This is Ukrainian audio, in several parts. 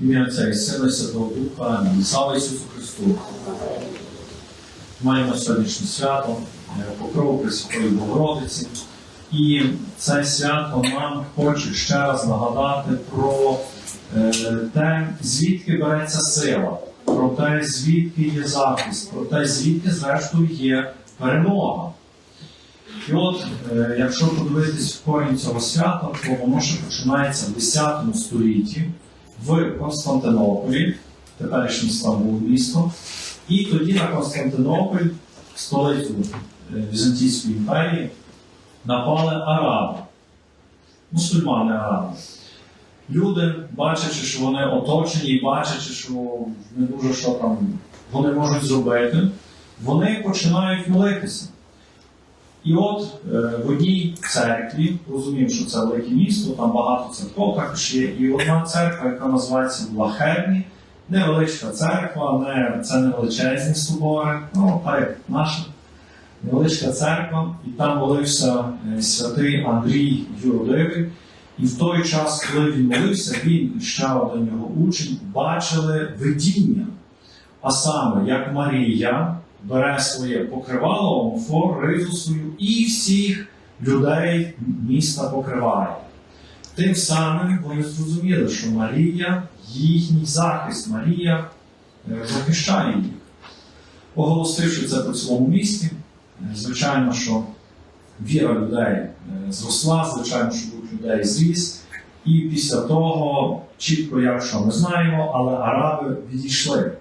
Ім'я Отця і Сина Святого Духа. Амінь. Слава Ісусу Христу! Маємо сьогоднішнє свято, е, покрову Пресвятої Богородиці. І це свято нам хоче ще раз нагадати про е, те, звідки береться сила, про те, звідки є захист, про те, звідки, зрештою, є перемога. І от, е, якщо подивитись в корінь цього свята, то воно ще починається в 10 столітті в Константинополі, теперішній Стамбул місто. І тоді на Константинополь, столицю е, Візантійської імперії, напали араби, мусульмани араби. Люди, бачачи, що вони оточені, і бачачи, що не дуже що там вони можуть зробити, вони починають молитися. І от е, в одній церкві, розумів, що це велике місто, там багато церков також є, і одна церква, яка називається Лахерні, невеличка церква, не, це не величезні собори, ну так як наша невеличка церква, і там молився е, святий Андрій Юродивий. І в той час, коли він молився, він і ще один його учень бачили видіння. А саме, як Марія бере своє покривало, омофор, ризу свою і всіх людей міста покриває. Тим самим вони зрозуміли, що Марія їхній захист, Марія е, захищає їх. Оголосивши це по цілому місті, е, звичайно, що віра людей е, зросла, звичайно, що дух людей зріс. І після того, чітко як що ми знаємо, але араби відійшли.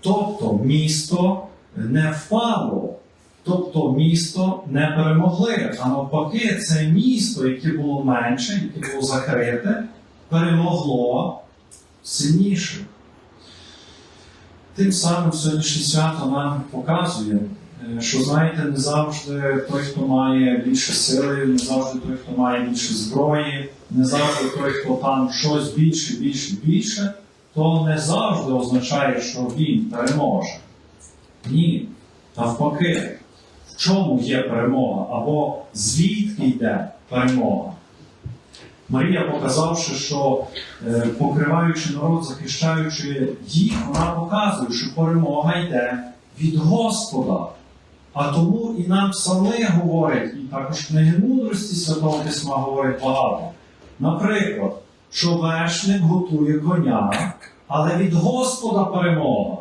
Тобто місто не впало, тобто місто не перемогли. А навпаки, це місто, яке було менше, яке було закрите, перемогло сильніших. Тим самим сьогоднішнє свято нам показує, е, що знаєте, не завжди той, хто має більше сили, не завжди той, хто має більше зброї, не завжди той, хто там щось більше, більше, більше, то не завжди означає, що він переможе. Ні. Навпаки, в чому є перемога, або звідки йде перемога. Марія, показавши, що е, покриваючи народ, захищаючи їх, вона показує, що перемога йде від Господа. А тому і нам псалми говорять, і також книги мудрості Святого Письма говорять багато. Наприклад, що вершник готує коня, але від Господа перемога.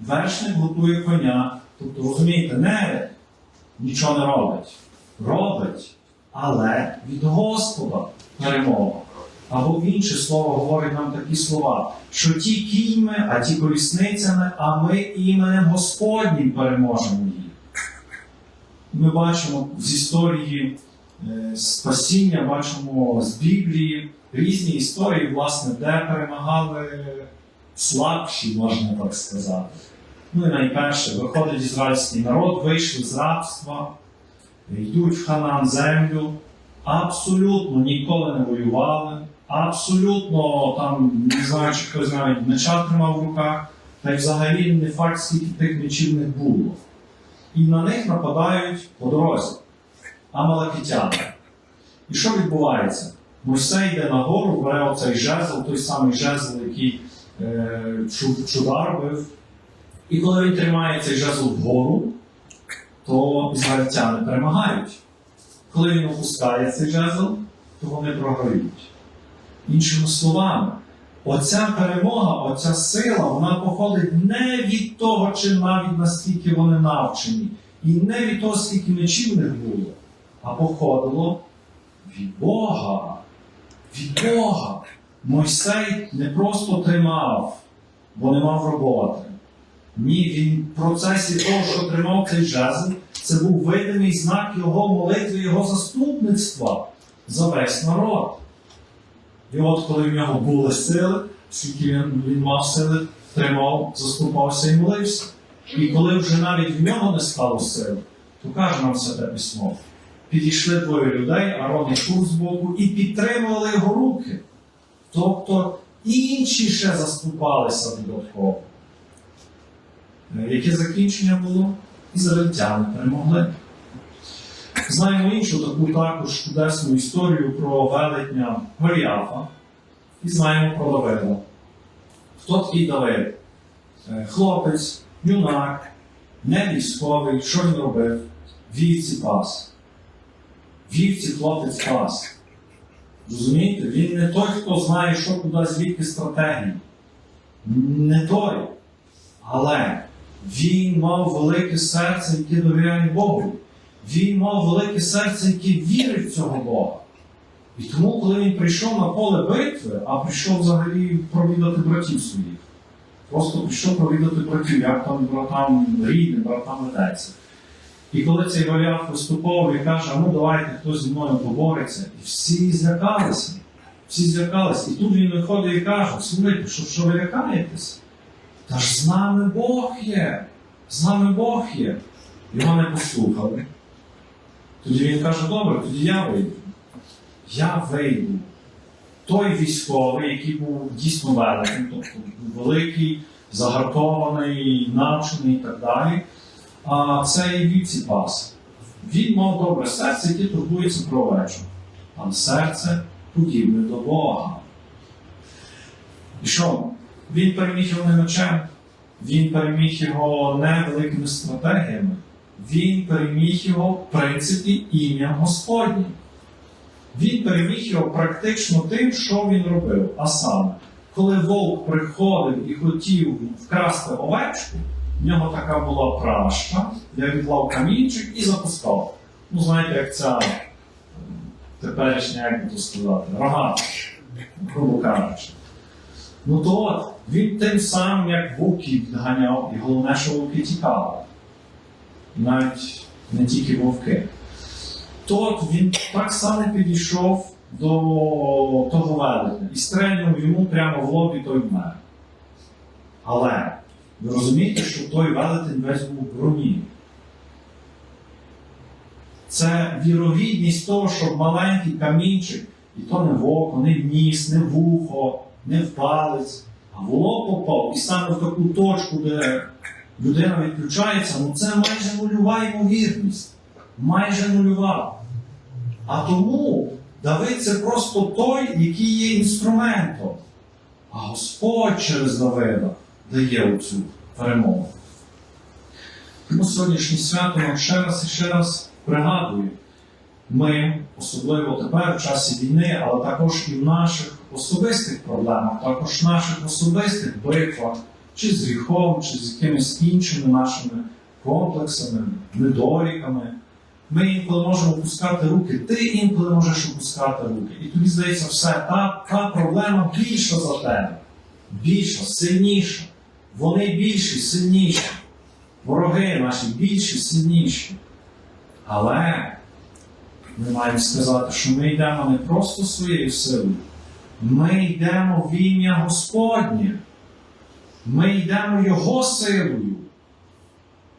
Вершник готує коня, тобто, розумієте, не нічого не робить. Робить, але від Господа перемога. Або в інше слово говорить нам такі слова, що ті кіньми, а ті колісницями, а ми іменем Господнім переможемо їх. Ми бачимо з історії е, спасіння, бачимо з Біблії різні історії, власне, де перемагали слабші, можна так сказати. Ну і найперше, виходить ізраїльський народ, вийшли з рабства, йдуть в Ханан землю, абсолютно ніколи не воювали, абсолютно там, не знаю, чи хтось навіть меча тримав в руках, та й взагалі не факт, скільки тих мечів не було. І на них нападають по дорозі амалакитяни. І що відбувається? Мойсей йде на гору, бере оцей жезл, той самий жезл, який е, чу- чуда робив. І коли він тримає цей жезл вгору, то ізраїльтяни перемагають. Коли він опускає цей жезл, то вони програють. Іншими словами, оця перемога, оця сила, вона походить не від того, чи навіть наскільки вони навчені, і не від того, скільки мечів них було, а походило від Бога. Від Бога. Мойсей не просто тримав, бо не мав роботи. Ні, він в процесі того, що тримав цей жезл, це був видимий знак його молитви, його заступництва за весь народ. І от коли в нього були сили, скільки він, він мав сили, тримав, заступався і молився. І коли вже навіть в нього не стало сил, то каже нам святе письмо. Підійшли двоє людей, Арон і Шур з боку, і підтримували його руки. Тобто інші ще заступалися додатково. Е, Яке закінчення було? Ізраїльтяни перемогли. Знаємо іншу таку також чудесну історію про велетня Голіафа і знаємо про Давида. Хто такий Давид? Е, Хлопець, юнак, не військовий, що він робив? Вівці пас. Вівці хлопець пас. Розумієте? Він не той, хто знає, що куди звідки стратегії. Не той. Але він мав велике серце, яке довіряє Богу. Він мав велике серце, яке вірить в цього Бога. І тому, коли він прийшов на поле битви, а прийшов взагалі провідати братів своїх, просто прийшов провідати братів, як там братам рідним, братам ведеться. І коли цей Голіаф виступав і каже, а ну давайте хтось зі мною побореться, і всі злякалися. Всі злякалися. І тут він виходить і каже, слухайте, що, що ви лякаєтесь? Та ж з нами Бог є, з нами Бог є. Його не послухали. Тоді він каже, добре, тоді я вийду. Я вийду. Той військовий, який був дійсно великий, тобто великий, загартований, навчений і так далі. А це і вівці пас. Він мав добре серце, яке турбується про овечу. Але серце подібне до Бога. І що? Він переміг його не мечем, він переміг його не великими стратегіями, він переміг його в принципі ім'ям Господнім. Він переміг його практично тим, що він робив. А саме, коли вовк приходив і хотів вкрасти овечку, в нього така була праща, де відклав камінчик і запускав. Ну, знаєте, як ця теперішня, як би то сказати, рогата, грубо кажучи. Ну то от, він тим самим, як вовків відганяв, і головне, що вовки тікали. Навіть не тільки вовки. То от він так само підійшов до того велетня і стрельнув йому прямо в лоб і той вмер. Але ви розумієте, що той велетень весь був в броні. Це вірогідність того, щоб маленький камінчик, і то не в око, не в ніс, не в вухо, не в палець, а в лоб попав. І саме в таку точку, де людина відключається, ну це майже нульова ймовірність. Майже нульова. А тому Давид це просто той, який є інструментом. А Господь через Давида дає оцю перемогу. Тому сьогоднішнє свято нам ще раз і ще раз пригадує, ми, особливо тепер, в часі війни, але також і в наших особистих проблемах, також в наших особистих битвах, чи з гріхом, чи з якимись іншими нашими комплексами, недоліками. Ми інколи можемо опускати руки, ти інколи можеш опускати руки. І тобі здається, все, та, та проблема більша за тебе. Більша, сильніша. Вони більші, сильніші. Вороги наші більші, сильніші. Але ми маємо сказати, що ми йдемо не просто своєю силою, ми йдемо в ім'я Господнє. Ми йдемо Його силою.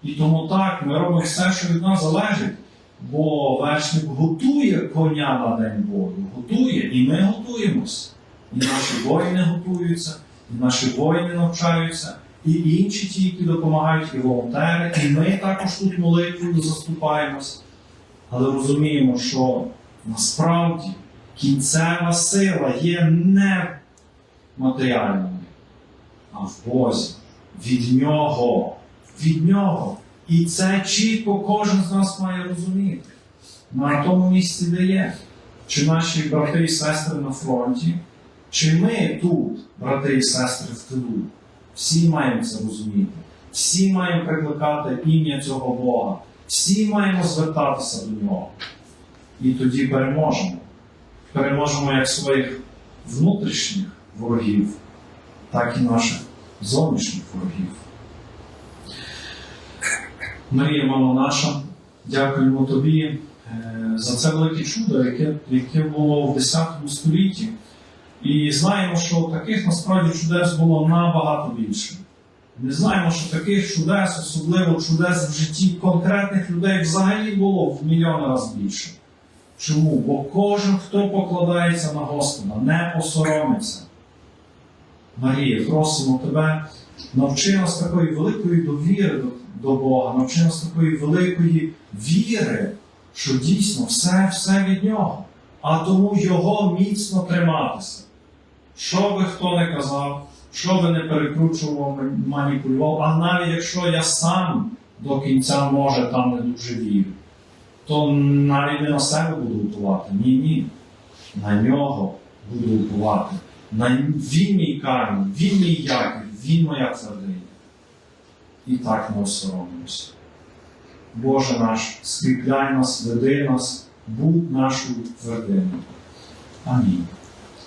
І тому так, ми робимо все, що від нас залежить. Бо вершник готує коня на день бою, готує, і ми готуємось. І наші воїни готуються, і наші воїни навчаються, і інші ті, які допомагають, і волонтери, і ми також тут молитвою заступаємось. Але розуміємо, що насправді кінцева сила є не матеріальною, а в Бозі. Від нього. Від нього. І це чітко кожен з нас має розуміти. На тому місці, де є. Чи наші брати і сестри на фронті, чи ми тут, брати і сестри в тилу. Всі маємо це розуміти. Всі маємо прикликати ім'я цього Бога. Всі маємо звертатися до нього. І тоді переможемо. Переможемо як своїх внутрішніх ворогів, так і наших зовнішніх ворогів. Марія, мама наша, дякуємо тобі е, за це велике чудо, яке, яке було в 10 столітті. І знаємо, що таких насправді чудес було набагато більше. Ми знаємо, що таких чудес, особливо чудес в житті конкретних людей, взагалі було в мільйони разів більше. Чому? Бо кожен, хто покладається на Господа, не осоромиться. Марія, просимо тебе, навчи нас такої великої довіри до, до Бога, навчи нас такої великої віри, що дійсно все, все від Нього, а тому Його міцно триматися. Що би хто не казав, що би не перекручував, маніпулював, а навіть якщо я сам до кінця може там не дуже вірю, то навіть не на себе буду готувати. Ні, ні. На нього буду готувати. На він мій камінь, він мій якір, він моя твердиня. І так не осоромимося. Боже наш, скріпляй нас, веди нас, будь нашою твердиною. Амінь.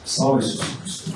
Слава Ісусу Христу!